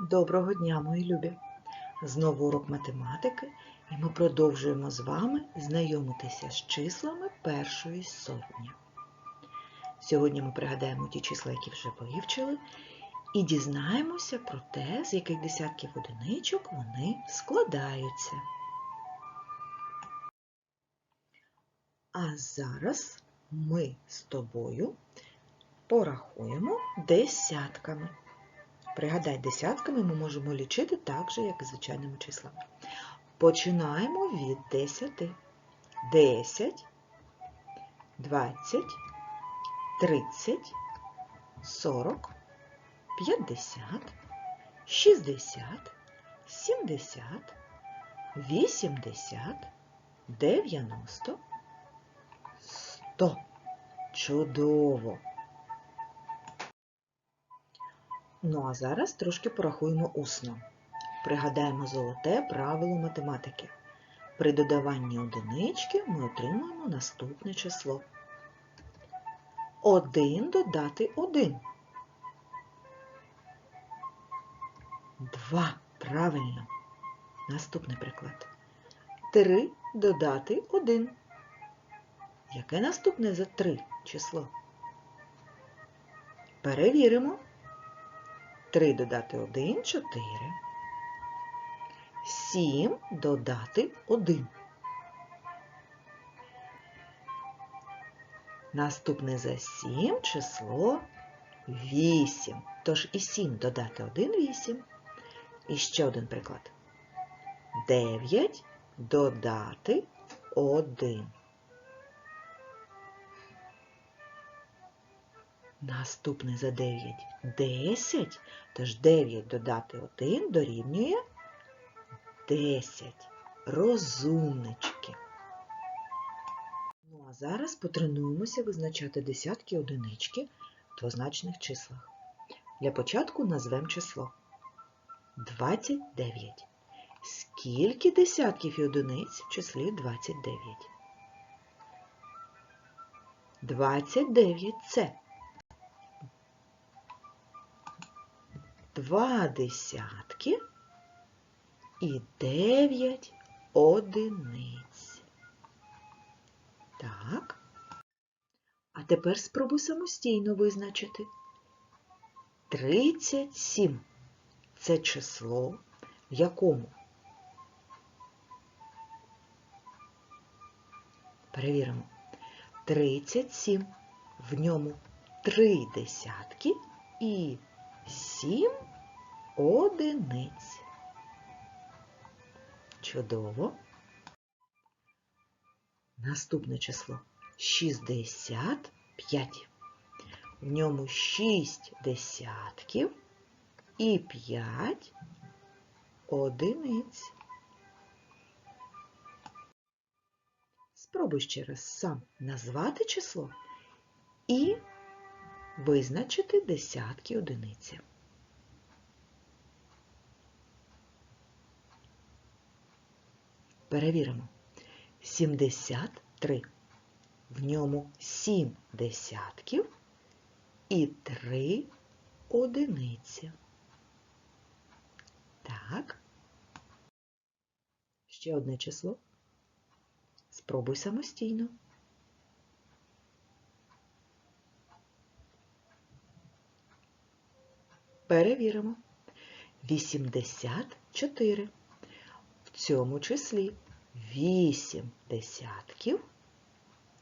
Доброго дня, мої любі! Знову урок математики, і ми продовжуємо з вами знайомитися з числами першої сотні. Сьогодні ми пригадаємо ті числа, які вже вивчили, і дізнаємося про те, з яких десятків одиничок вони складаються. А зараз ми з тобою порахуємо десятками. Пригадай, десятками ми можемо лічити так же, як і звичайними числами. Починаємо від 10. 10, 20, 30, 40, 50, 60, 70, 80, 90, 100. Чудово! Ну а зараз трошки порахуємо усно. Пригадаємо золоте правило математики. При додаванні одинички ми отримуємо наступне число. 1 додати 1. 2. Правильно. Наступний приклад. 3 додати 1. Яке наступне за 3 число? Перевіримо. 3 додати 1 – 4. 7 додати 1. Наступне за 7 число 8. Тож і 7 додати 1 – 8. І ще один приклад. 9 додати 1. Наступне за 9 10, тож 9 додати 1 дорівнює 10. Розумнички. Ну а зараз потренуємося визначати десятки одинички в двозначних числах. Для початку назвемо число 29. Скільки десятків і одиниць в числі 29? 29 це два десятки і дев'ять одиниць. Так. А тепер спробуй самостійно визначити. 37 це число, в якому перевіримо. 37 в ньому три десятки і сім одиниць. Чудово. Наступне число 65. В ньому 6 десятків і 5 одиниць. Спробуй ще раз сам назвати число і визначити десятки одиниці. Перевіримо. 73. В ньому 7 десятків і 3 одиниці. Так. Ще одне число. Спробуй самостійно. Перевіримо. 84. Цьому числі 8 десятків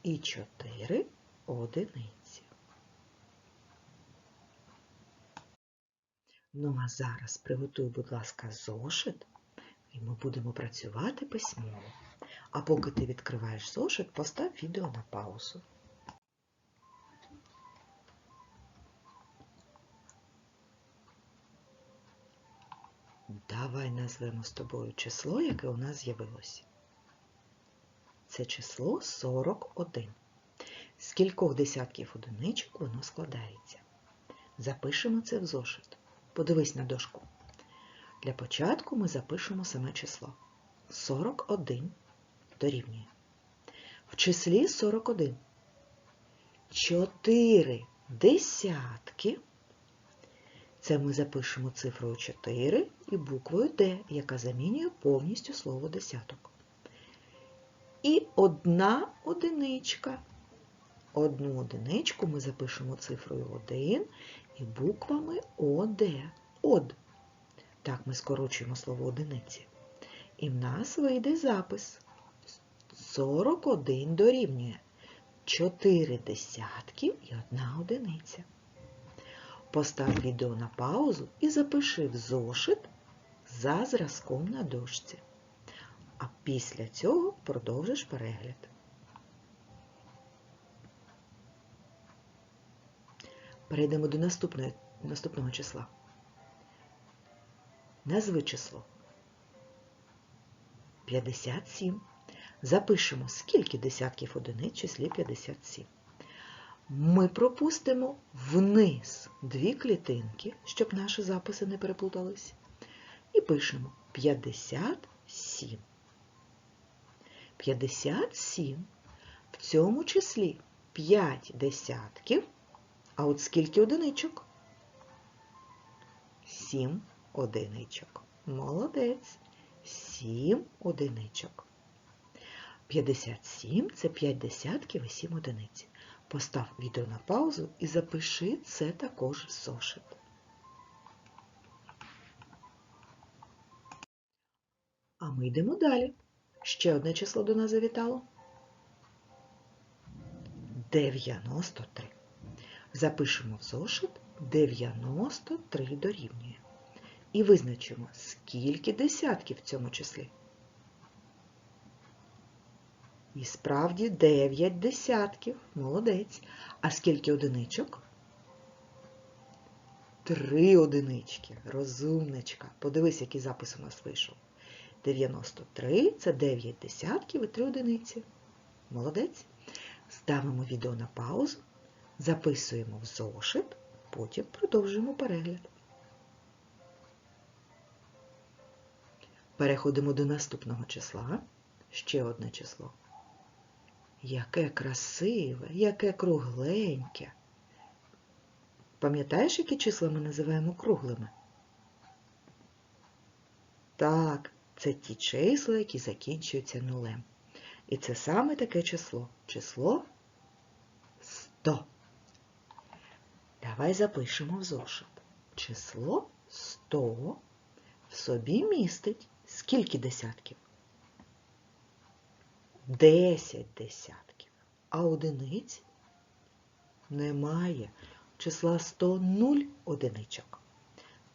і 4 одиниці. Ну, а зараз приготуй, будь ласка, зошит, і ми будемо працювати письмово. А поки ти відкриваєш зошит, постав відео на паузу. Давай назвемо з тобою число, яке у нас з'явилося. Це число 41. З кількох десятків одиничок воно складається. Запишемо це в зошит. Подивись на дошку. Для початку ми запишемо саме число. 41 дорівнює. В числі 41. 4 десятки Це ми запишемо цифрою 4 і буквою Д, яка замінює повністю слово десяток. І одна одиничка. Одну одиничку ми запишемо цифрою 1 і буквами ОД. Од. Так ми скорочуємо слово одиниці. І в нас вийде запис. 41 дорівнює 4 десятки і одна одиниця. Постав відео на паузу і запиши в зошит за зразком на дошці. А після цього продовжиш перегляд. Перейдемо до наступної, наступного числа. Назви число 57. Запишемо, скільки десятків одиниць в числі 57. Ми пропустимо вниз дві клітинки, щоб наші записи не переплутались. І пишемо 57. 57 в цьому числі 5 десятків. А от скільки одиничок? 7 одиничок. Молодець. 7 одиничок. 57 це 5 десятків і 7 одиниць. Постав відео на паузу і запиши це також в зошит. А ми йдемо далі. Ще одне число до нас завітало. 93. Запишемо в зошит 93 дорівнює. І визначимо, скільки десятків в цьому числі. І справді 9 десятків. Молодець. А скільки одиничок? Три одинички. Розумничка. Подивись, який запис у нас вийшов. 93 це 9 десятків і 3 одиниці. Молодець. Ставимо відео на паузу, записуємо в зошит, потім продовжуємо перегляд. Переходимо до наступного числа. Ще одне число. Яке красиве, яке кругленьке. Пам'ятаєш, які числа ми називаємо круглими? Так, це ті числа, які закінчуються нулем. І це саме таке число. Число 100. Давай запишемо в зошит. Число 100 в собі містить скільки десятків? 10 десятків. А одиниць немає. Числа 100 0 одиничок.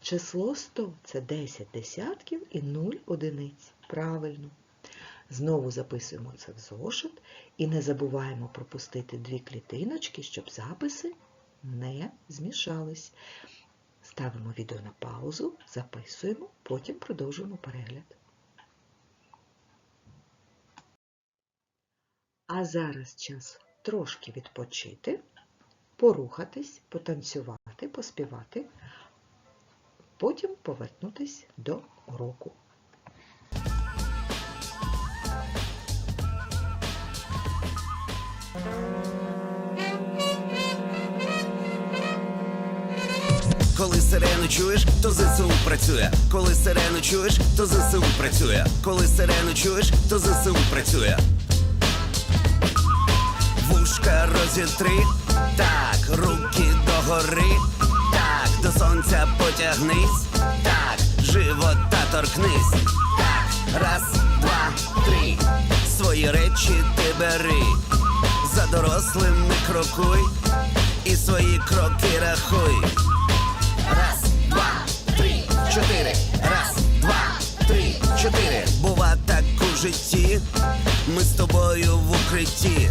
Число 100 це 10 десятків і 0 одиниць. Правильно. Знову записуємо це в зошит і не забуваємо пропустити дві клітиночки, щоб записи не змішались. Ставимо відео на паузу, записуємо, потім продовжуємо перегляд. А зараз час трошки відпочити, порухатись, потанцювати, поспівати, потім повернутись до уроку. Коли сирену чуєш, то ЗСУ працює. Коли сирену чуєш, то ЗСУ працює. Коли сирену чуєш, то ЗСУ працює. Вушка розітри, так, руки догори, так, до сонця потягнись, так, живота торкнись, так, раз, два, три, свої речі ти бери, за дорослими крокуй, і свої кроки рахуй. Раз, два, три, чотири. Раз, два, три, чотири. Бува так у житті. Ми з тобою в укритті.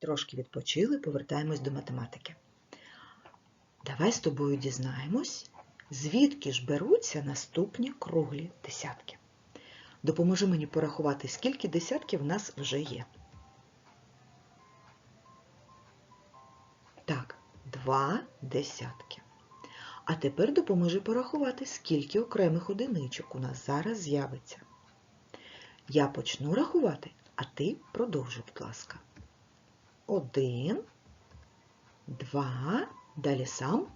Трошки відпочили, повертаємось до математики. Давай з тобою дізнаємось, звідки ж беруться наступні круглі десятки. Допоможи мені порахувати, скільки десятків в нас вже є. Так, два десятки. А тепер допоможи порахувати, скільки окремих одиничок у нас зараз з'явиться. Я почну рахувати, а ти продовжуй, будь ласка. Один, два, далі сам.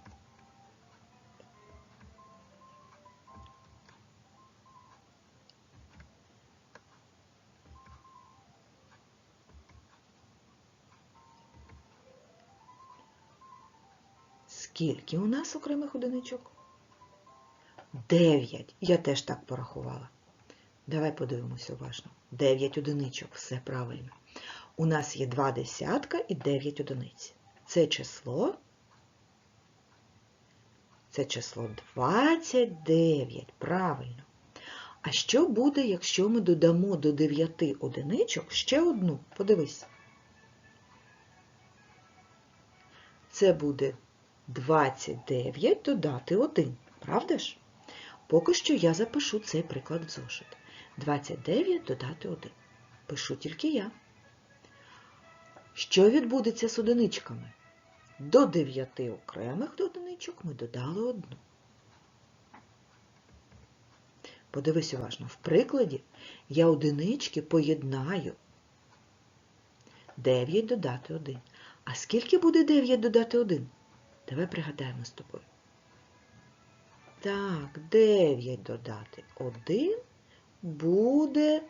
Скільки у нас окремих одиничок? Дев'ять. Я теж так порахувала. Давай подивимося уважно. Дев'ять одиничок, все правильно. У нас є два десятка і дев'ять одиниць. Це число. Це число 29, правильно. А що буде, якщо ми додамо до 9 одиничок ще одну? Подивись. Це буде 29 додати 1, правда ж? Поки що я запишу цей приклад в зошит. 29 додати 1. Пишу тільки я. Що відбудеться з одиничками? До 9 окремих одиничок ми додали одну. Подивись уважно, в прикладі я одинички поєднаю. 9 додати 1. А скільки буде 9 додати 1? Давай пригадаємо з тобою. Так, 9 додати 1 буде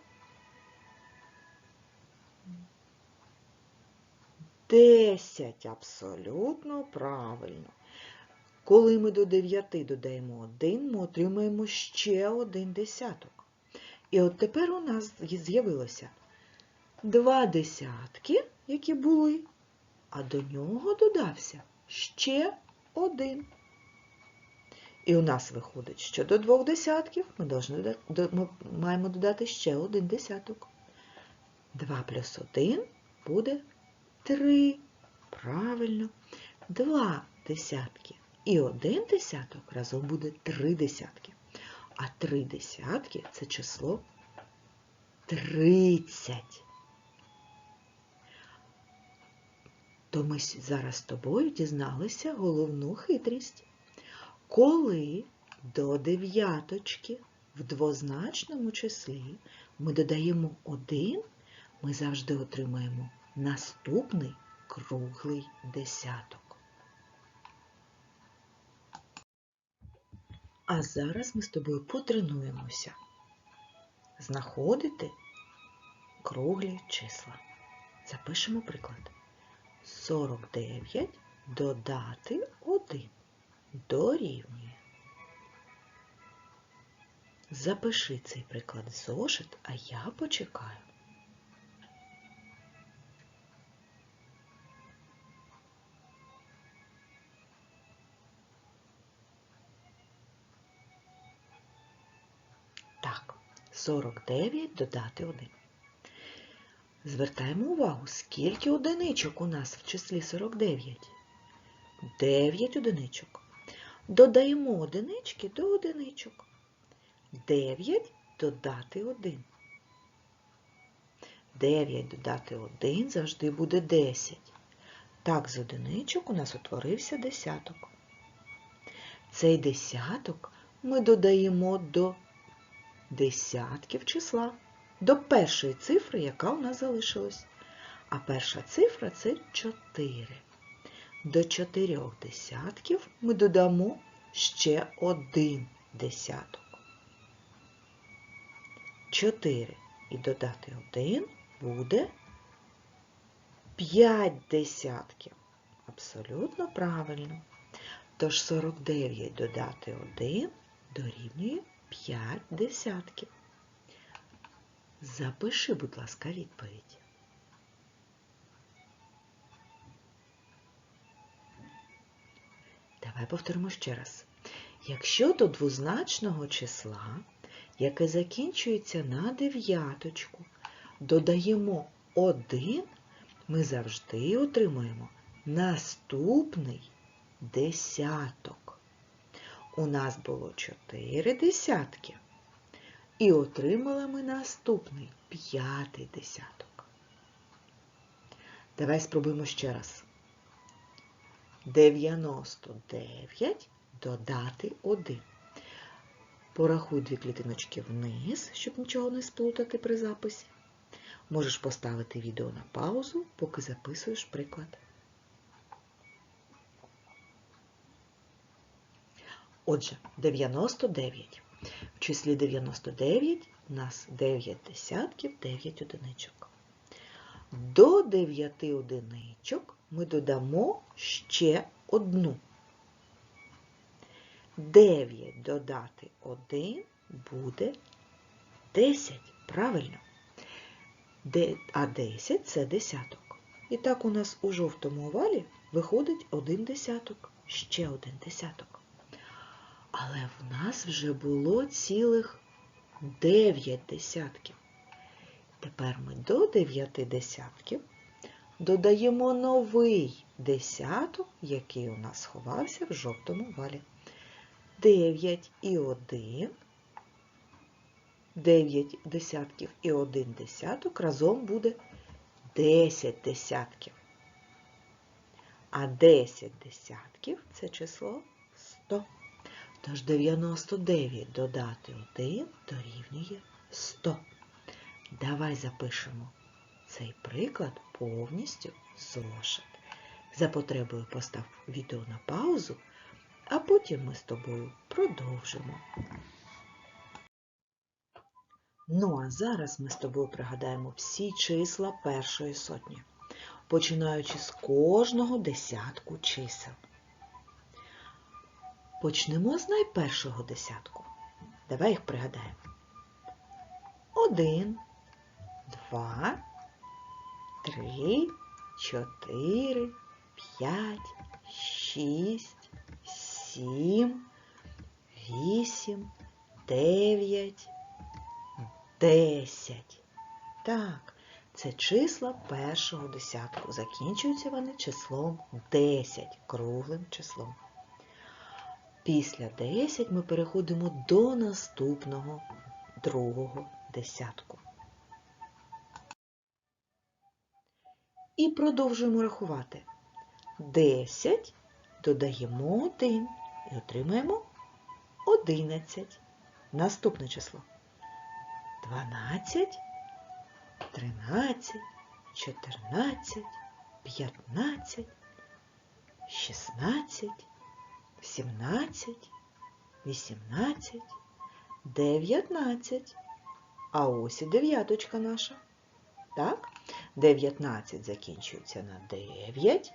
10. Абсолютно правильно. Коли ми до 9 додаємо 1, ми отримаємо ще один десяток. І от тепер у нас з'явилося два десятки, які були, а до нього додався ще один. І у нас виходить, що до двох десятків ми, додати, ми маємо додати ще один десяток. 2 плюс 1 буде 3. Правильно. Два десятки і один десяток разом буде три десятки. А три десятки це число 30. То ми зараз з тобою дізналися головну хитрість. Коли до дев'яточки в двозначному числі ми додаємо один, ми завжди отримаємо наступний круглий десяток. А зараз ми з тобою потренуємося знаходити круглі числа. Запишемо приклад. 49 додати 1 дорівнює. Запиши цей приклад зошит, а я почекаю. 49 додати 1. Звертаємо увагу, скільки одиничок у нас в числі 49. 9 одиничок. Додаємо одинички до одиничок. 9 додати 1. 9 додати 1 завжди буде 10. Так, з одиничок у нас утворився десяток. Цей десяток ми додаємо до десятків числа, до першої цифри, яка у нас залишилась. А перша цифра це 4. До чотирьох десятків ми додамо ще один десяток. 4 і додати 1 буде 5 десятків. Абсолютно правильно. Тож 49 додати 1 дорівнює 5 десятків. Запиши, будь ласка, відповідь. Давай повторимо ще раз. Якщо до двозначного числа, яке закінчується на дев'яточку, додаємо 1, ми завжди отримуємо наступний десяток. У нас було 4 десятки. І отримали ми наступний п'ятий десяток. Давай спробуємо ще раз. 99 додати 1. Порахуй дві клітиночки вниз, щоб нічого не сплутати при записі. Можеш поставити відео на паузу, поки записуєш приклад. Отже, 99. В числі 99 у нас 9 десятків, 9 одиничок. До 9 одиничок ми додамо ще одну. 9 додати 1 буде 10. Правильно. А 10 це десяток. І так у нас у жовтому овалі виходить один десяток, ще один десяток. Але в нас вже було цілих 9 десятків. Тепер ми до 9 десятків додаємо новий десяток, який у нас сховався в жовтому валі. 9 і 1. 9 десятків і 1 десяток разом буде 10 десятків. А 10 десятків це число 100. Тож 99 додати 1 дорівнює 100. Давай запишемо цей приклад повністю зошит. За потребою постав відео на паузу, а потім ми з тобою продовжимо. Ну а зараз ми з тобою пригадаємо всі числа першої сотні, починаючи з кожного десятку чисел. Почнемо з найпершого десятку. Давай їх пригадаємо. Один, два, три, чотири, п'ять, шість, сім, вісім, дев'ять, десять. Так, це числа першого десятку. Закінчуються вони числом 10, круглим числом. Після 10 ми переходимо до наступного другого десятку. І продовжуємо рахувати. 10 додаємо 1 і отримаємо 11. Наступне число. 12, 13, 14, 15, 16, 17, 18, 19. А ось і дев'яточка наша. Так? 19 закінчується на 9.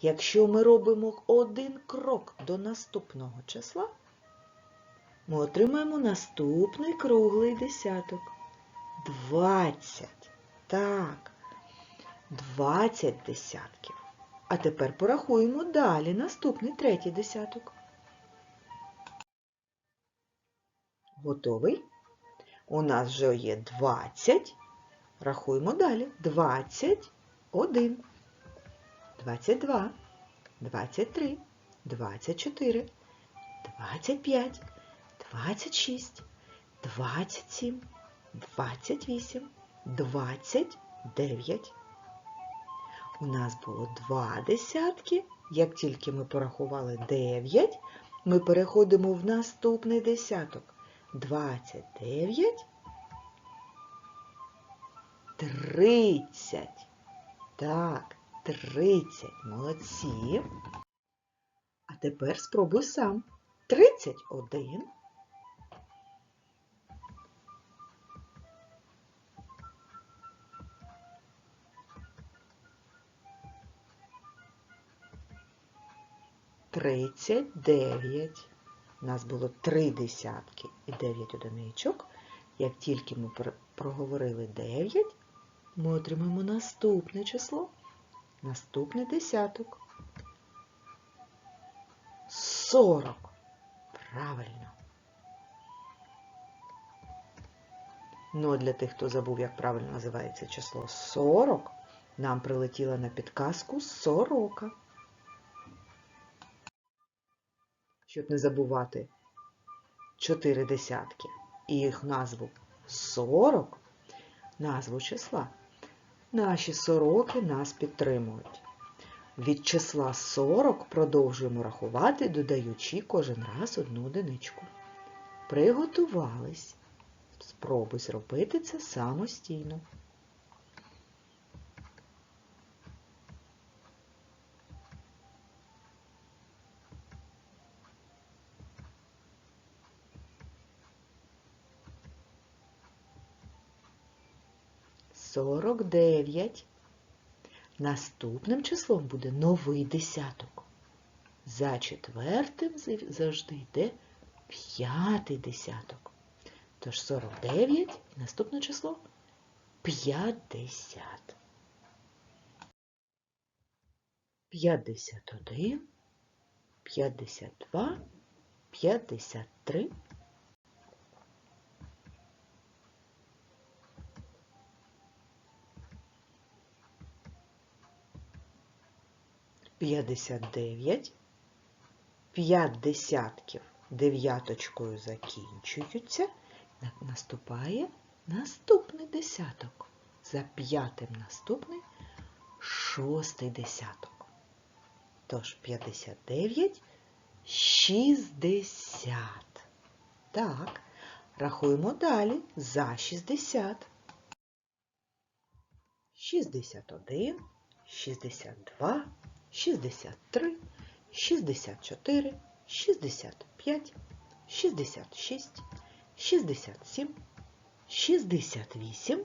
Якщо ми робимо один крок до наступного числа, ми отримаємо наступний круглий десяток. 20. Так, 20 десятків. А тепер порахуємо далі наступний третій десяток. Готовий? У нас вже є 20. Рахуємо далі. 21, 22, 23, 24, 25, 26, 27, 28, 29. У нас було два десятки. Як тільки ми порахували 9, ми переходимо в наступний десяток. 29, 30. Так, 30. Молодці. А тепер спробуй сам. 31. Тридцять дев'ять. У нас було три десятки і дев'ять одиничок. Як тільки ми проговорили дев'ять, ми отримаємо наступне число, наступний десяток. Сорок. Правильно. Ну, а для тих, хто забув, як правильно називається число 40, Нам прилетіла на підказку сорока. Щоб не забувати чотири десятки і їх назву сорок, назву числа. Наші сороки нас підтримують. Від числа 40 продовжуємо рахувати, додаючи кожен раз одну одиничку. Приготувались. Спробуй зробити це самостійно. Сорок дев'ять. Наступним числом буде новий десяток. За четвертим завжди йде п'ятий десяток. Тож 49 і наступне число 50. 51, 52, 53. П'ятдесят дев'ять. П'ять десятків дев'яточкою закінчуються. Наступає наступний десяток. За п'ятим наступний шостий десяток. Тож 59, 60. Так, рахуємо далі за 60. 61, 62, 63, 64, 65, 66, 67, 68,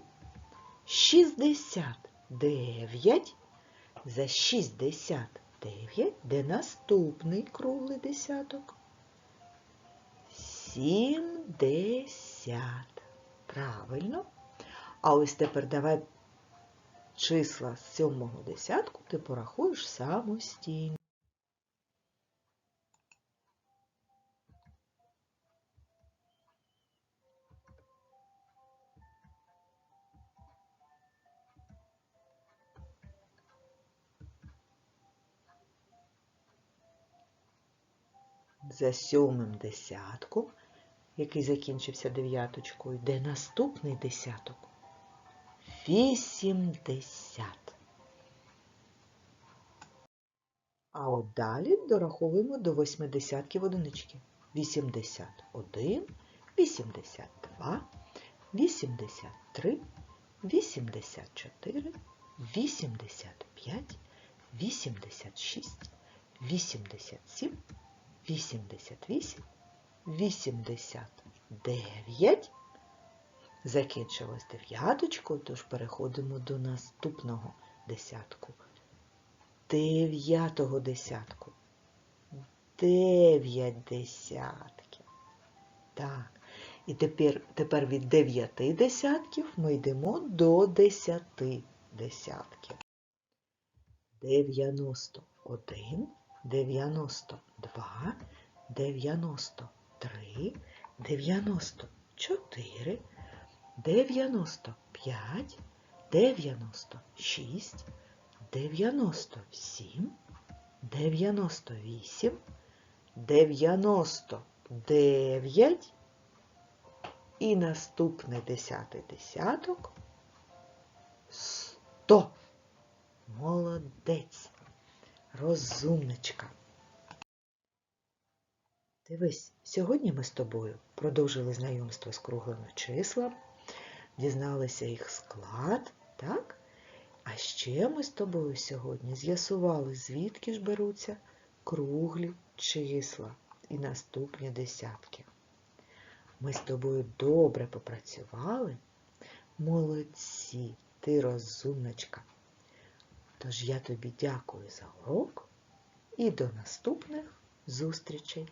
69. За 69 де наступний круглий десяток? 70. Правильно. А ось тепер давай числа з сьомого десятку ти порахуєш самостійно. За сьомим десятком, який закінчився дев'яточкою, йде наступний десяток. Вісімдесят. А от далі дораховуємо до восьмидесятків одинички. 81, 82, 83, 84, 85, 86, 87, 88, 89. Закінчилось дев'яточкою, тож переходимо до наступного десятку. Дев'ятого десятку. Дев'ять десятків. Так. І тепер, тепер від дев'яти десятків ми йдемо до десяти десятків. Дев'яносто один, дев'яносто два, дев'яносто три, дев'яносто чотири, дев'яносто п'ять, дев'яносто шість, дев'яносто сім, дев'яносто вісім, дев'яносто дев'ять і наступний десятий десяток сто. Молодець, розумничка. Дивись, сьогодні ми з тобою продовжили знайомство з круглими числами, дізналися їх склад, так? А ще ми з тобою сьогодні з'ясували, звідки ж беруться круглі числа і наступні десятки. Ми з тобою добре попрацювали. Молодці, ти розумничка. Тож я тобі дякую за урок і до наступних зустрічей.